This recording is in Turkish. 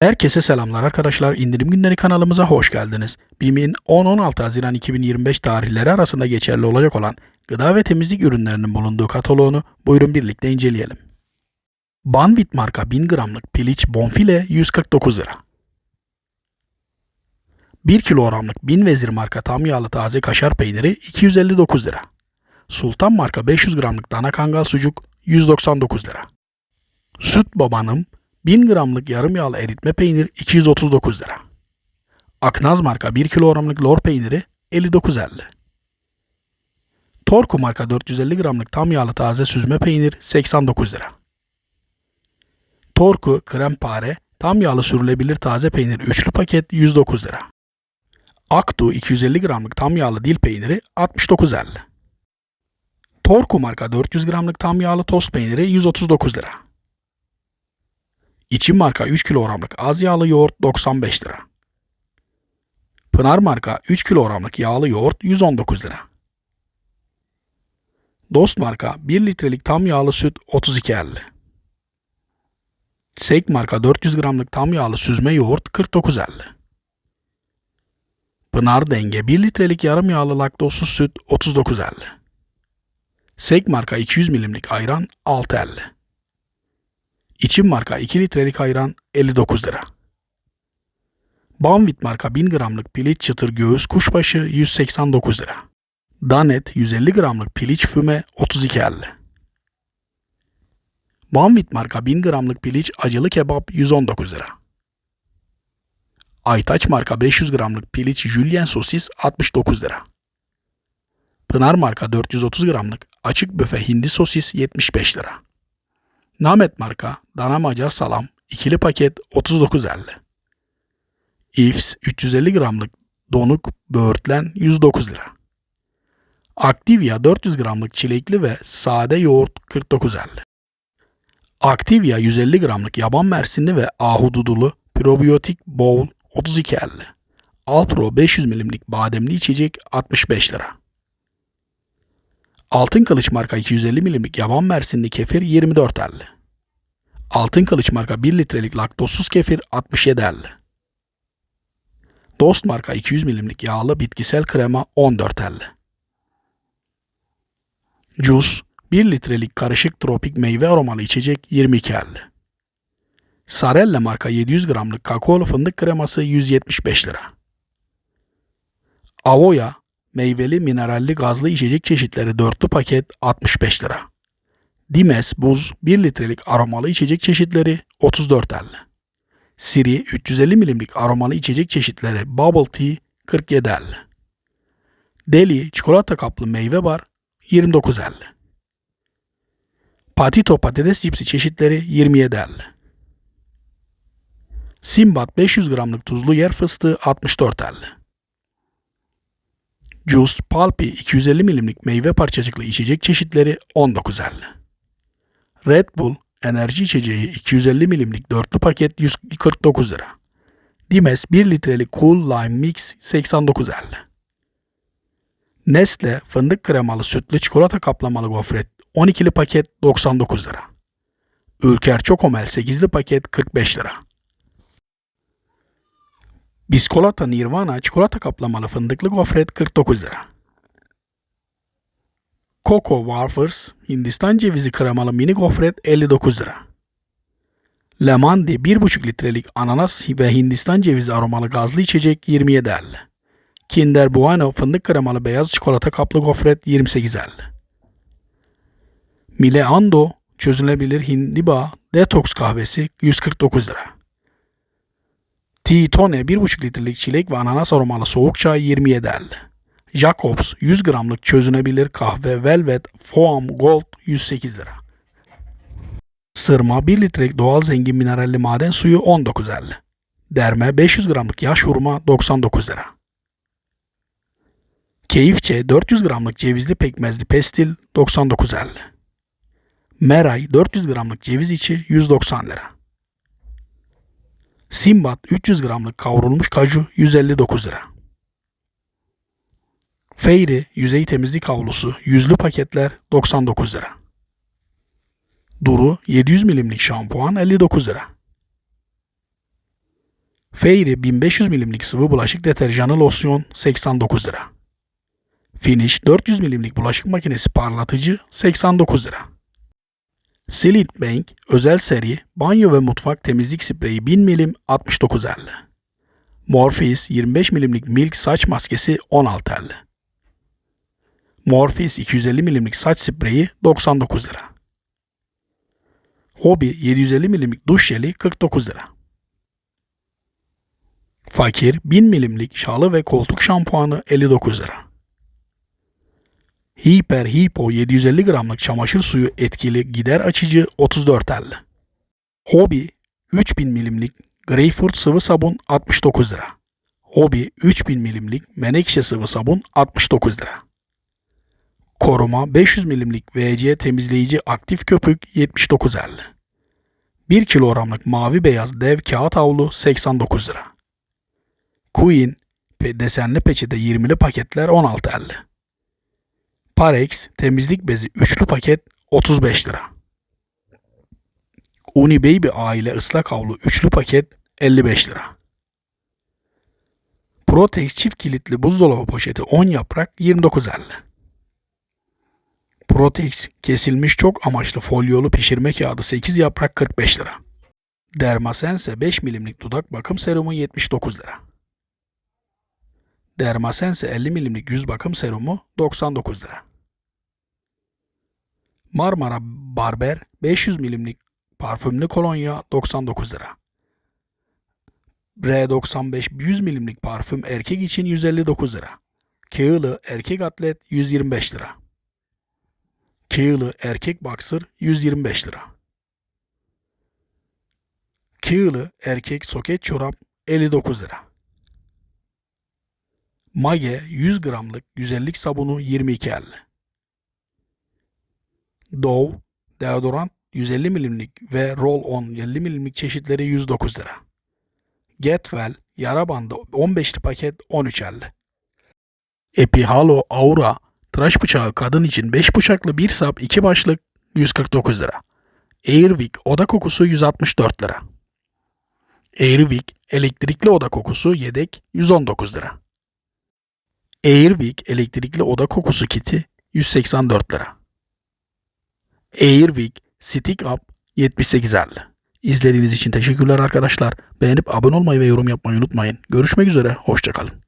Herkese selamlar arkadaşlar. İndirim günleri kanalımıza hoş geldiniz. BİM'in 10-16 Haziran 2025 tarihleri arasında geçerli olacak olan gıda ve temizlik ürünlerinin bulunduğu kataloğunu buyurun birlikte inceleyelim. Banvit marka 1000 gramlık piliç bonfile 149 lira. 1 kilogramlık 1000 vezir marka tam yağlı taze kaşar peyniri 259 lira. Sultan marka 500 gramlık dana kangal sucuk 199 lira. Süt babanım 1000 gramlık yarım yağlı eritme peynir 239 lira. Aknaz marka 1 kilogramlık lor peyniri 59.50. Torku marka 450 gramlık tam yağlı taze süzme peynir 89 lira. Torku krempare tam yağlı sürülebilir taze peynir üçlü paket 109 lira. Aktu 250 gramlık tam yağlı dil peyniri 69.50. Torku marka 400 gramlık tam yağlı tost peyniri 139 lira. İçim marka 3 kilogramlık az yağlı yoğurt 95 lira. Pınar marka 3 kilogramlık yağlı yoğurt 119 lira. Dost marka 1 litrelik tam yağlı süt 32.50. Sek marka 400 gramlık tam yağlı süzme yoğurt 49.50. Pınar denge 1 litrelik yarım yağlı laktozsuz süt 39.50. Sek marka 200 milimlik ayran 6.50. İçim marka 2 litrelik ayran 59 lira. Banvit marka 1000 gramlık piliç çıtır göğüs kuşbaşı 189 lira. Danet 150 gramlık piliç füme 32.50. Banvit marka 1000 gramlık piliç acılı kebap 119 lira. Aytaç marka 500 gramlık piliç jülyen sosis 69 lira. Pınar marka 430 gramlık açık büfe hindi sosis 75 lira. Namet marka dana macar salam ikili paket 39.50. Ifs 350 gramlık donuk böğürtlen 109 lira. Activia 400 gramlık çilekli ve sade yoğurt 49.50. Activia 150 gramlık yaban mersinli ve ahududulu probiyotik bowl 32.50. Alpro 500 milimlik bademli içecek 65 lira. Altın Kılıç marka 250 milimlik yaban mersinli kefir 24.50. Altın Kılıç marka 1 litrelik laktozsuz kefir 67.50. Dost marka 200 milimlik yağlı bitkisel krema 14.50. Juice 1 litrelik karışık tropik meyve aromalı içecek 22.50. Sarella marka 700 gramlık kakaolu fındık kreması 175 lira. Avoya meyveli mineralli gazlı içecek çeşitleri dörtlü paket 65 lira. Dimes buz 1 litrelik aromalı içecek çeşitleri 34.50. Siri 350 milimlik aromalı içecek çeşitleri Bubble Tea 47.50. Deli çikolata kaplı meyve bar 29.50. Patito patates cipsi çeşitleri 27.50. Simbat 500 gramlık tuzlu yer fıstığı 64.50. Juice Pulpy 250 milimlik meyve parçacıklı içecek çeşitleri 19.50. Red Bull enerji içeceği 250 milimlik dörtlü paket 149 lira. Dimes 1 litrelik Cool Lime Mix 89.50. Nestle fındık kremalı sütlü çikolata kaplamalı gofret 12'li paket 99 lira. Ülker Çokomel 8'li paket 45 lira. Biskolata Nirvana çikolata kaplamalı fındıklı gofret 49 lira. Coco Wafers Hindistan cevizi kremalı mini gofret 59 lira. Lemandi 1,5 litrelik ananas ve Hindistan cevizi aromalı gazlı içecek 27.50. Kinder Bueno fındık kremalı beyaz çikolata kaplı gofret 28.50. Mile Ando çözülebilir hindiba detoks kahvesi 149 lira. Titone 1,5 litrelik çilek ve ananas aromalı soğuk çay 27.50. Jacobs 100 gramlık çözünebilir kahve Velvet Foam Gold 108 lira. Sırma 1 litrelik doğal zengin mineralli maden suyu 19.50. Derme 500 gramlık yaş hurma 99 lira. Keyifçe 400 gramlık cevizli pekmezli pestil 99.50. Meray 400 gramlık ceviz içi 190 lira. Simbat 300 gramlık kavrulmuş kaju 159 lira. Fairy yüzey temizlik havlusu yüzlü paketler 99 lira. Duru 700 milimlik şampuan 59 lira. Fairy 1500 milimlik sıvı bulaşık deterjanı losyon 89 lira. Finish 400 milimlik bulaşık makinesi parlatıcı 89 lira. Silent Bank özel seri banyo ve mutfak temizlik spreyi 1000 milim 69.50. Morpheus 25 milimlik milk saç maskesi 16.50. Morpheus 250 milimlik saç spreyi 99 lira. Hobby 750 milimlik duş jeli 49 lira. Fakir 1000 milimlik şalı ve koltuk şampuanı 59 lira. Hiper Hipo 750 gramlık çamaşır suyu etkili gider açıcı 34.50. Hobby 3000 milimlik Greyfurt sıvı sabun 69 lira. Hobby 3000 milimlik menekşe sıvı sabun 69 lira. Koruma 500 milimlik VC temizleyici aktif köpük 79.50. 1 kilogramlık mavi beyaz dev kağıt havlu 89 lira. Queen desenli peçete 20'li paketler 16.50. Parex temizlik bezi üçlü paket 35 lira. Uni Baby aile ıslak havlu üçlü paket 55 lira. Protex çift kilitli buzdolabı poşeti 10 yaprak 29.50. Protex kesilmiş çok amaçlı folyolu pişirme kağıdı 8 yaprak 45 lira. Dermasense 5 milimlik dudak bakım serumu 79 lira. Dermasense 50 milimlik yüz bakım serumu 99 lira. Marmara Barber 500 milimlik parfümlü kolonya 99 lira. R95 100 milimlik parfüm erkek için 159 lira. Kığılı erkek atlet 125 lira. Kığılı erkek boxer 125 lira. Kığılı erkek soket çorap 59 lira. Mage 100 gramlık güzellik sabunu 22.50. Dove deodorant 150 milimlik ve roll-on 50 milimlik çeşitleri 109 lira. Getwell yara bandı 15'li paket 13.50. Epihalo Aura tıraş bıçağı kadın için 5 bıçaklı 1 sap 2 başlık 149 lira. Airwick oda kokusu 164 lira. Airwick elektrikli oda kokusu yedek 119 lira. Airwick elektrikli oda kokusu kiti 184 lira. Airwick Stick Up 78.50. İzlediğiniz için teşekkürler arkadaşlar. Beğenip abone olmayı ve yorum yapmayı unutmayın. Görüşmek üzere, hoşçakalın.